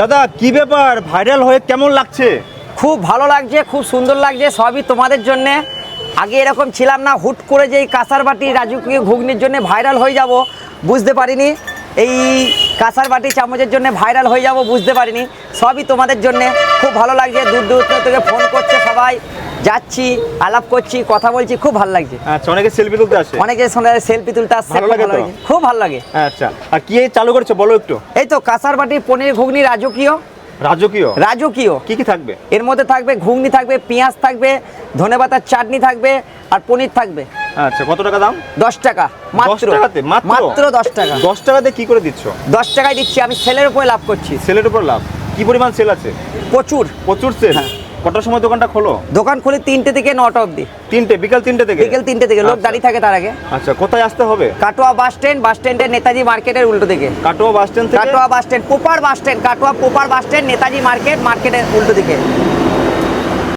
দাদা, কি ব্যাপার? ভাইরাল হয়ে কেমন লাগছে? খুব ভালো লাগছে, খুব সুন্দর লাগছে, সবই তোমাদের জন্যে। আগে এরকম ছিলাম না, হুট করে যে এই কাঁসার বাটি রাজকীয় ঘুগনির জন্য ভাইরাল হয়ে যাব, বুঝতে পারিনি। এই কাঁসার বাটি চামচের জন্য ভাইরাল হয়ে যাব, বুঝতে পারিনি। সবই তোমাদের জন্য। খুব ভালো লাগছে, দূর দূর থেকে ফোন করছে সবাই। যাচ্ছি আলাপ করছি কথা বলছি খুব ভালো লাগছে। আচ্ছা অনেকে সেলফি তুলতে আসে? অনেকে সেলফি তুলতে আসছে ভালো খুব লাগে খুব ভালো লাগে। আচ্ছা আর কি চালু করেছ বলো একটু? এই তো কাঁসার বাটি পনির ঘুগনি রাজকীয়। রাজকীয়? রাজকীয়। কি কি থাকবে? এর মধ্যে থাকবে ঘুগনি থাকবে পেঁয়াজ থাকবে ধনেপাতার চাটনি থাকবে আর পনির থাকবে। আচ্ছা কত টাকা দাম? দশ টাকা মাত্র। মাত্র? মাত্র দশ টাকা। দশ টাকাতে কি করে দিচ্ছ? দশ টাকায় দিচ্ছি আমি সেলের উপরে লাভ করছি। সেলের উপর লাভ? কি পরিমাণ সেল আছে? প্রচুর। প্রচুর সেল? হ্যাঁ। কটার সময় দোকানটা খোলো? দোকান খুলে তিনটে থেকে নটা অবধি। তিনটে বিকাল তিনটে থেকে? বিকেল তিনটে থেকে লোক আচ্ছা। দাঁড়িয়ে থাকে তার আগে। আচ্ছা কোথায় আসতে হবে? কাটোয়া বাস স্ট্যান্ড বাস স্ট্যান্ডের নেতাজি মার্কেটের উল্টো দিকে। Katwa bus stand Katwa bus stand proper bus stand Katwa পোপার বাস স্ট্যান্ড নেতাজি মার্কেট মার্কেটের উল্টো দিকে।